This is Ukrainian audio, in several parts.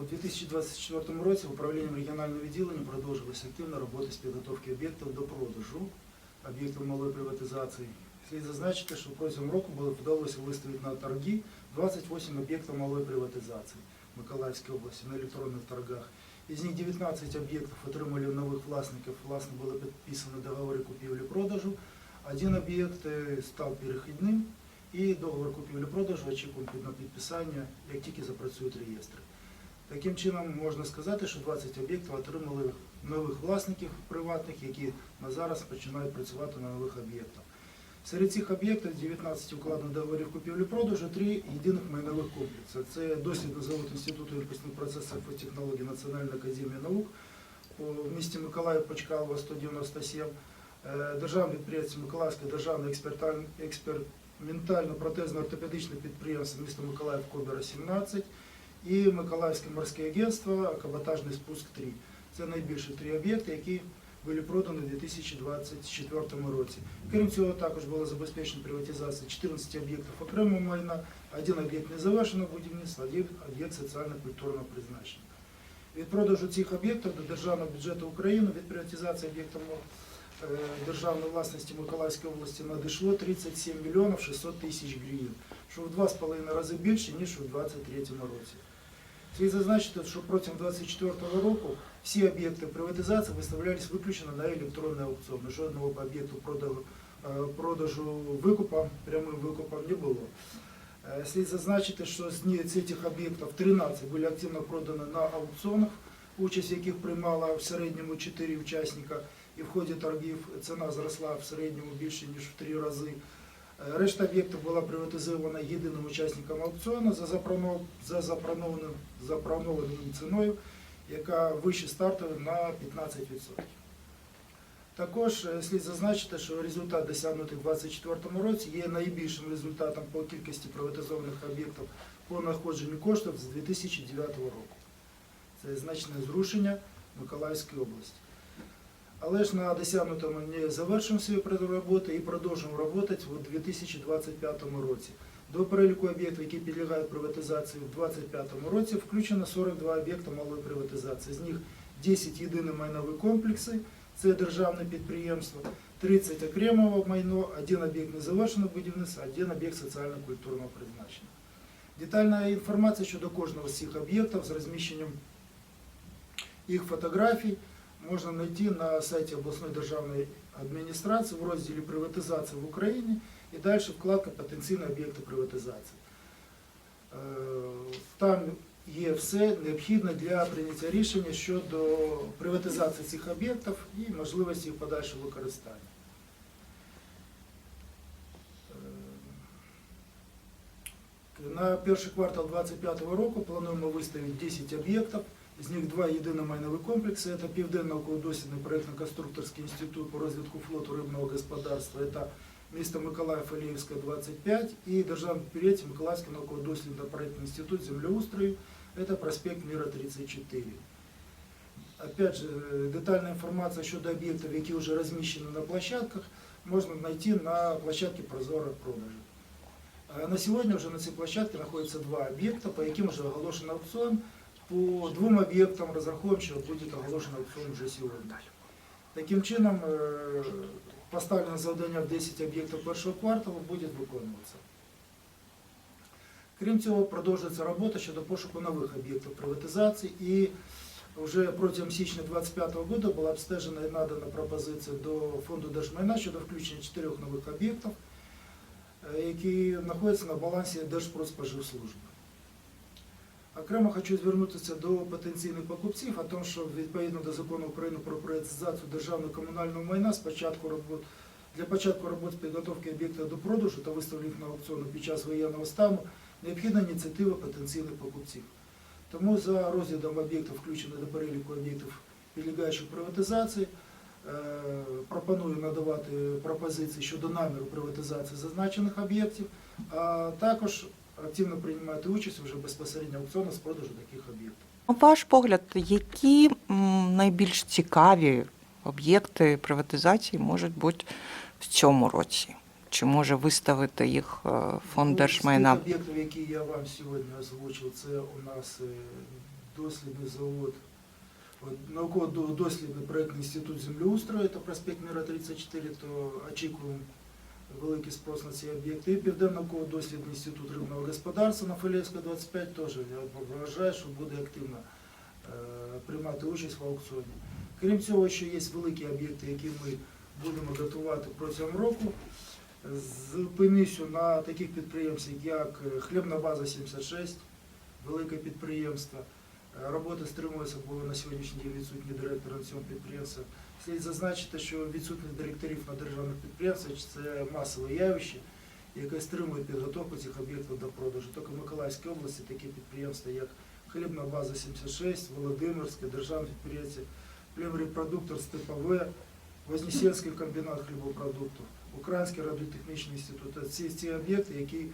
У 2024 році управлінням регіонального відділення продовжилася активна робота з підготовки об'єктів до продажу об'єктів малої приватизації. Слід зазначити, що протягом року було вдалося виставити на торги 28 об'єктів малої приватизації в Миколаївській області на електронних торгах. Із них 19 об'єктів отримали нових власників, власне були підписані договори купівлі-продажу. Один об'єкт е, став перехідним і договор купівлі-продажу очікуємо на підписання, як тільки запрацюють реєстри. Таким чином можна сказати, що 20 об'єктів отримали нових власників приватних, які на зараз починають працювати на нових об'єктах. Серед цих об'єктів 19 укладено договорів купівлі-продажу, 3 єдиних майнових комплексів. Це дослідний завод Інституту імпульсних процесів і технологій Національної академії наук в місті Миколаїв Почкалова 197, е, державне підприємство Миколаївське державне експерталь- експериментально-протезно ортопедичне підприємство міста Миколаїв Кобера 17 і Миколаївське морське агентство Каботажний спуск 3. Це найбільші три об'єкти, які були продані у 2024 році. Крім цього, також було забезпечено приватизація 14 об'єктів окремого майна, один об'єкт незавершеного будівництва, один об'єкт соціально-культурного призначення. Від продажу цих об'єктів до державного бюджету України від приватизації об'єктів е, державної власності Миколаївської області надійшло 37 мільйонів 600 тисяч гривень, що в два з половиною рази більше, ніж у 2023 році. Слід зазначити, що протягом 2024 року всі об'єкти приватизації виставлялись виключно на електронний аукціон. Жодного об'єкту продажу, е, продажу викупа, прямим викупом не було. Е, Слід зазначити, що з цих об'єктів 13 були активно продані на аукціонах, участь яких приймала в середньому 4 учасника, і в ході торгів ціна зросла в середньому більше ніж в 3 рази. Е, Решта об'єктів була приватизована єдиним учасником аукціону за запропонов- за запропонованою ціною, яка вище стартової на 15%. Також е, слід зазначити, що результат досягнутий у 2024 році є найбільшим результатом по кількості приватизованих об'єктів по знаходженню коштів з 2009 року. Це значне зрушення Миколаївської області. Але ж на досягнутому не завершимо свою роботу і продовжуємо працювати у 2025 році. До переліку об'єктів, які підлягають приватизації у 2025 році, включено 42 об'єкти малої приватизації. З них 10 єдині майнові комплекси, це державне підприємство, 30 окремого майно, один об'єкт незавершеного будівництва, один об'єкт соціально-культурного призначення. Детальна інформація щодо кожного з цих об'єктів з розміщенням їх фотографій можна знайти на сайті обласної державної адміністрації в розділі Приватизація в Україні і далі вкладка Потенційні об'єкти приватизації. Е, Там є все необхідне для прийняття рішення щодо приватизації цих об'єктів і можливості їх подальшого використання. Е, На перший квартал 2025 року плануємо виставити 10 об'єктів. З них два єдині майнові комплекси. Це Південний науково-дослідний проєктно-конструкторський інститут по розвитку флоту рибного господарства. Це місто Миколаїв Аліївська, 25. І державне підприємство Миколаївський науково-дослідний проєктний інститут землеустрою. Це проспект Міра 34. Опять же, детальна інформація щодо об'єктів, які вже розміщені на площадках, можна знайти на площадці Прозоро продажу. Е, На сьогодні вже на цій площадці знаходяться два об'єкти, по яким вже оголошено аукціон. По двом об'єктам розраховуємо, що буде оголошено аукціон вже сьогодні. Таким чином, е, поставлене завдання в 10 об'єктів першого кварталу буде виконуватися. Крім цього, продовжується робота щодо пошуку нових об'єктів приватизації і вже протягом січня 2025 року була обстежена і надана пропозиція до фонду держмайна щодо включення чотирьох нових об'єктів, які знаходяться на балансі Держпродспоживслужби. Окремо хочу звернутися до потенційних покупців, о тому, що відповідно до закону України про приватизацію державного комунального майна спочатку робот для початку робот з підготовки об'єкта до продажу та виставлення на аукціону під час воєнного стану необхідна ініціатива потенційних покупців. Тому за розглядом об'єктів, включених до переліку об'єктів, підлягаючих приватизації, е, пропоную надавати пропозиції щодо наміру приватизації зазначених об'єктів, а також активно приймати участь вже безпосередньо в аукціонах з продажу таких об'єктів. На ваш погляд, які найбільш цікаві об'єкти приватизації можуть бути в цьому році? Чи може виставити їх е, фонд Ну, держмайна? Об'єктів, які я вам сьогодні озвучив, це у нас е, науково-дослідний завод, науково-дослідний проєктний інститут землеустрою, це проспект Міра 34, то очікуємо великий спрос на ці об'єкти. І Південний науково-дослідний інститут рибного господарства на Филєвська 25 теж, я вважаю, що буде активно е, приймати участь в аукціоні. Крім цього, ще є великі об'єкти, які ми будемо готувати протягом року. Зупинюся на таких підприємствах, як е, Хлібна база 76, велике підприємство. Робота стримується, бо на сьогоднішній день відсутній директор на цьому підприємстві. Слід зазначити, що відсутність директорів на державних підприємствах це масове явище, яке стримує підготовку цих об'єктів до продажу. Тільки в Миколаївській області такі підприємства, як Хлібна база 76, Володимирське, державне підприємство, Племрепродуктор Степове, Вознесенський комбінат хлібопродуктів, Український радіотехнічний інститут. Це ці об'єкти, які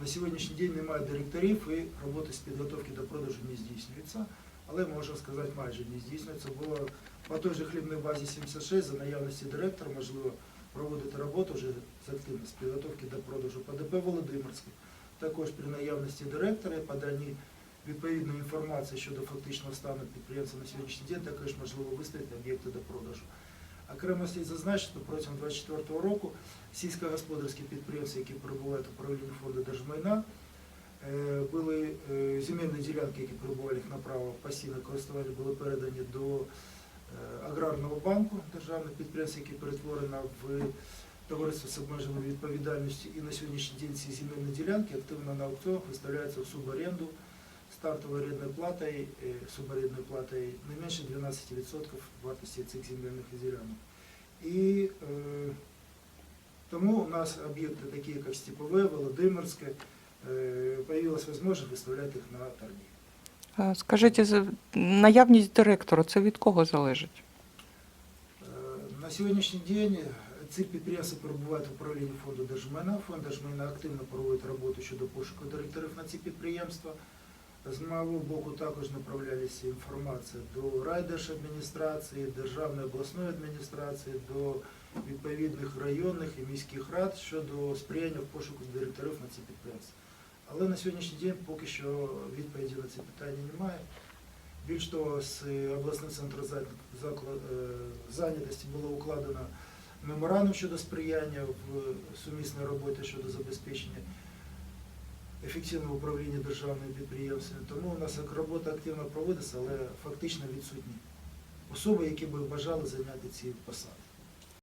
на сьогоднішній день не мають директорів і роботи з підготовки до продажу не здійснюється. Але можна сказати, майже не здійснюється. Було по той же хлібній базі 76 за наявності директора можливо проводити роботу вже з активно з підготовки до продажу. По ДП Володимирське також при наявності директора і поданні відповідної інформації щодо фактичного стану підприємства на сьогоднішній день також можливо виставити об'єкти до продажу. Окремо слід зазначити, протягом 2024 року сільськогосподарські підприємства, які перебувають в управлінні фонду держмайна, е, були е, земельні ділянки, які перебували на право постійного користування, були передані до е, аграрного банку державних підприємств, які перетворено в товариство з обмеженою відповідальністю. І на сьогоднішній день ці земельні ділянки активно на аукціонах виставляються в суборенду стартовою орендною платою, е, суборендною платою не менше 12% вартості цих земельних ділянок. І е, тому у нас об'єкти такі, як Степове, Володимирське, е, появилась можливість виставляти їх на торги. Е, Скажіть, наявність директора це від кого залежить? Е, На сьогоднішній день ці підприємства перебувають в управлінні фонду держмайна. Фонд держмайна активно проводить роботу щодо пошуку директорів на ці підприємства. З мого боку також направлялися інформація до райдержадміністрації, державної обласної адміністрації, до відповідних районних і міських рад щодо сприяння в пошуку директорів на ці підприємства. Але на сьогоднішній день поки що відповіді на це питання немає. Більш того, з обласним центром е, зайнятості було укладено меморандум щодо сприяння в сумісній роботі щодо забезпечення ефективного управління державними підприємствами. Тому у нас як робота активно проводиться, але фактично відсутні особи, які би бажали зайняти ці посади.